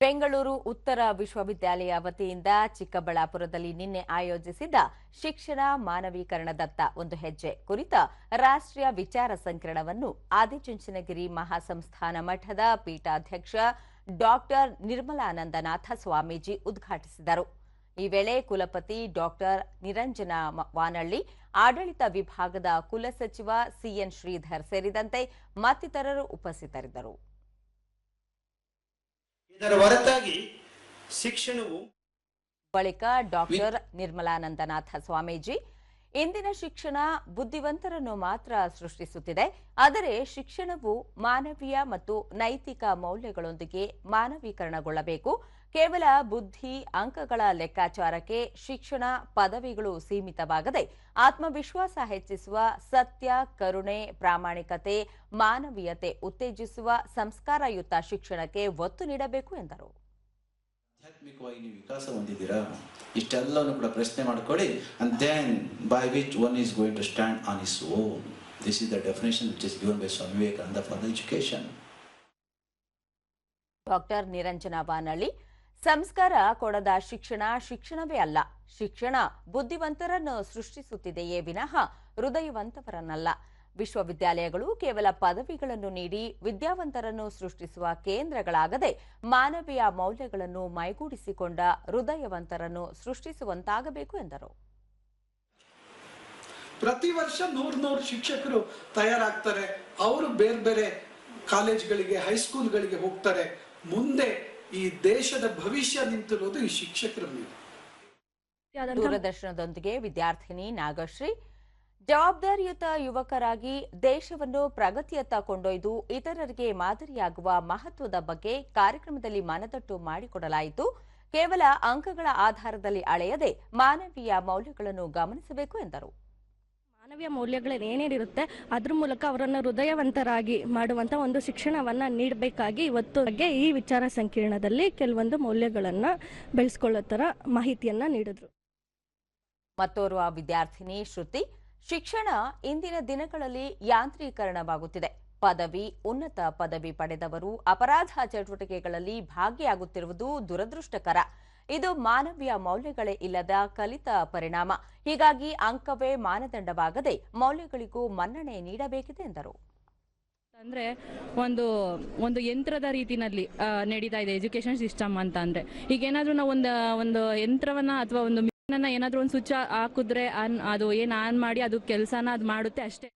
ಬೆಂಗಳೂರು ಉತ್ತರ ವಿಶ್ವವಿದ್ಯಾಲಯ ವತಿಯಿಂದ ಚಿಕ್ಕಬಳ್ಳಾಪುರದಲ್ಲಿ ನಿನ್ನೆ ಆಯೋಜಿಸಿದ್ದ ಶಿಕ್ಷಣ ಮಾನವೀಕರಣದತ್ತ ಒಂದು ಹೆಜ್ಜೆ ಕುರಿತ ರಾಷ್ಟ್ರೀಯ ವಿಚಾರ ಸಂಕಿರಣವನ್ನು ಆದಿಚುಂಚನಗಿರಿ ಮಹಾಸಂಸ್ಥಾನ ಮಠದ ಪೀಠಾಧ್ಯಕ್ಷ ಡಾಕ್ಟರ್ ನಿರ್ಮಲಾನಂದನಾಥ ಸ್ವಾಮೀಜಿ ಉದ್ಘಾಟಿಸಿದರು. ಈ ವೇಳೆ ಕುಲಪತಿ ಡಾಕ್ಟರ್ ನಿರಂಜನ ವಾನಳ್ಳಿ, ಆಡಳಿತ ವಿಭಾಗದ ಕುಲಸಚಿವ ಸಿಎನ್ ಶ್ರೀಧರ್ ಸೇರಿದಂತೆ ಮತ್ತಿತರರು ಉಪಸ್ಥಿತರಿದ್ದರು. ಇದರ ಹೊರತಾಗಿ ಶಿಕ್ಷಣವು ಬಳಿಕ ಡಾಕ್ಟರ್ ನಿರ್ಮಲಾನಂದನಾಥ ಸ್ವಾಮೀಜಿ ಇಂದಿನ ಶಿಕ್ಷಣ ಬುದ್ಧಿವಂತರನ್ನು ಮಾತ್ರ ಸೃಷ್ಟಿಸುತ್ತಿದೆ. ಆದರೆ ಶಿಕ್ಷಣವು ಮಾನವೀಯ ಮತ್ತು ನೈತಿಕ ಮೌಲ್ಯಗಳೊಂದಿಗೆ ಮಾನವೀಕರಣಗೊಳ್ಳಬೇಕು. ಕೇವಲ ಬುದ್ಧಿ, ಅಂಕಗಳ ಲೆಕ್ಕಾಚಾರಕ್ಕೆ ಶಿಕ್ಷಣ ಪದವಿಗಳು ಸೀಮಿತವಾಗದೆ ಆತ್ಮವಿಶ್ವಾಸ ಹೆಚ್ಚಿಸುವ, ಸತ್ಯ, ಕರುಣೆ, ಪ್ರಾಮಾಣಿಕತೆ, ಮಾನವೀಯತೆ ಉತ್ತೇಜಿಸುವ ಸಂಸ್ಕಾರಯುತ ಶಿಕ್ಷಣಕ್ಕೆ ಒತ್ತು ನೀಡಬೇಕು ಎಂದರು. ಆಧ್ಯಾತ್ಮಿಕವಾಗಿ ನೀವು ವಿಕಾಸ ಹೊಂದಿದ್ದೀರಾ? ಇಷ್ಟೆಲ್ಲವನ್ನು ಕೂಡ ಪ್ರಶ್ನೆ ಮಾಡ್ಕೊಳ್ಳಿ. And then by which one is going to stand on is own this is the definition which is given by Swami Vivekananda for the education doctor Niranjana Banalli ಸಂಸ್ಕಾರ ಕೊಡದ ಶಿಕ್ಷಣ ಶಿಕ್ಷಣವೇ ಅಲ್ಲ. ಶಿಕ್ಷಣ ಬುದ್ಧಿವಂತರನ್ನು ಸೃಷ್ಟಿಸುತ್ತಿದೆಯೇ ವಿನಃ ಹೃದಯವಂತವರನ್ನಲ್ಲ. ವಿಶ್ವವಿದ್ಯಾಲಯಗಳು ಕೇವಲ ಪದವಿಗಳನ್ನು ನೀಡಿ ವಿದ್ಯಾವಂತರನ್ನು ಸೃಷ್ಟಿಸುವ ಕೇಂದ್ರಗಳಾಗದೆ ಮಾನವೀಯ ಮೌಲ್ಯಗಳನ್ನು ಮೈಗೂಡಿಸಿಕೊಂಡ ಹೃದಯವಂತರನ್ನು ಸೃಷ್ಟಿಸುವಂತಾಗಬೇಕು ಎಂದರು. ಪ್ರತಿ ವರ್ಷ ನೂರ್ ನೂರು ಶಿಕ್ಷಕರು ತಯಾರಾಗ್ತಾರೆ. ಅವರು ಬೇರೆ ಬೇರೆ ಕಾಲೇಜ್ಗಳಿಗೆ ಹೈಸ್ಕೂಲ್ಗಳಿಗೆ ಹೋಗ್ತಾರೆ. ಮುಂದೆ ಈ ದೇಶದ ಭವಿಷ್ಯ ನಿಂತಿರೋದು ಈ ಶಿಕ್ಷಕರ ಮೇಲೆ. ದೂರದರ್ಶನದೊಂದಿಗೆ ವಿದ್ಯಾರ್ಥಿನಿ ನಾಗಶ್ರೀ ಜವಾಬ್ದಾರಿಯುತ ಯುವಕರಾಗಿ ದೇಶವನ್ನು ಪ್ರಗತಿಯತ್ತ ಕೊಂಡೊಯ್ದು ಇತರರಿಗೆ ಮಾದರಿಯಾಗುವ ಮಹತ್ವದ ಬಗ್ಗೆ ಕಾರ್ಯಕ್ರಮದಲ್ಲಿ ಮನದಟ್ಟು ಮಾಡಿಕೊಡಲಾಯಿತು. ಕೇವಲ ಅಂಕಗಳ ಆಧಾರದಲ್ಲಿ ಅಳೆಯದೆ ಮಾನವೀಯ ಮೌಲ್ಯಗಳನ್ನು ಗಮನಿಸಬೇಕು ಎಂದರು. ಮಾನವೀಯ ಮೌಲ್ಯಗಳು ಏನೇನಿರುತ್ತೆ ಅದ್ರ ಮೂಲಕ ಅವರನ್ನು ಹೃದಯವಂತರಾಗಿ ಮಾಡುವಂತ ಒಂದು ಶಿಕ್ಷಣವನ್ನ ನೀಡಬೇಕಾಗಿ ಇವತ್ತು ಬಗ್ಗೆ ಈ ವಿಚಾರ ಸಂಕಿರಣದಲ್ಲಿ ಕೆಲವೊಂದು ಮೌಲ್ಯಗಳನ್ನ ಬೆಳೆಸ್ಕೊಳ್ಳೋ ತರ ಮಾಹಿತಿಯನ್ನ ನೀಡಿದ್ರು. ಮತ್ತೋರ್ವ ವಿದ್ಯಾರ್ಥಿನಿ ಶ್ರುತಿ ಶಿಕ್ಷಣ ಇಂದಿನ ದಿನಗಳಲ್ಲಿ ಯಾಂತ್ರೀಕರಣವಾಗುತ್ತಿದೆ. ಪದವಿ ಉನ್ನತ ಪದವಿ ಪಡೆದವರು ಅಪರಾಧ ಚಟುವಟಿಕೆಗಳಲ್ಲಿ ಭಾಗಿಯಾಗುತ್ತಿರುವುದು ದುರದೃಷ್ಟಕರ. ಇದು ಮಾನವೀಯ ಮೌಲ್ಯಗಳೇ ಇಲ್ಲದ ಕಲಿತ ಪರಿಣಾಮ. ಹೀಗಾಗಿ ಅಂಕವೇ ಮಾನದಂಡವಾಗದೆ ಮೌಲ್ಯಗಳಿಗೂ ಮನ್ನಣೆ ನೀಡಬೇಕಿದೆ ಎಂದರು. ಅಂದ್ರೆ ಒಂದು ಒಂದು ಯಂತ್ರದ ರೀತಿನಲ್ಲಿ ಆ, ನಡೀತಾ ಇದೆ ಎಜುಕೇಶನ್ ಸಿಸ್ಟಮ್ ಅಂತ ಅಂದ್ರೆ. ಈಗ ಏನಾದ್ರೂ ನಾವು ಒಂದು ಒಂದು ಯಂತ್ರವನ್ನ ಅಥವಾ ಒಂದು ಮಿಷನ್ ಏನಾದ್ರೂ ಒಂದು ಸ್ವಿಚ್ ಹಾಕಿದ್ರೆ ಅದು ಏನ್ ಆನ್ ಮಾಡಿ ಅದು ಕೆಲಸನ ಅದು ಮಾಡುತ್ತೆ ಅಷ್ಟೇ.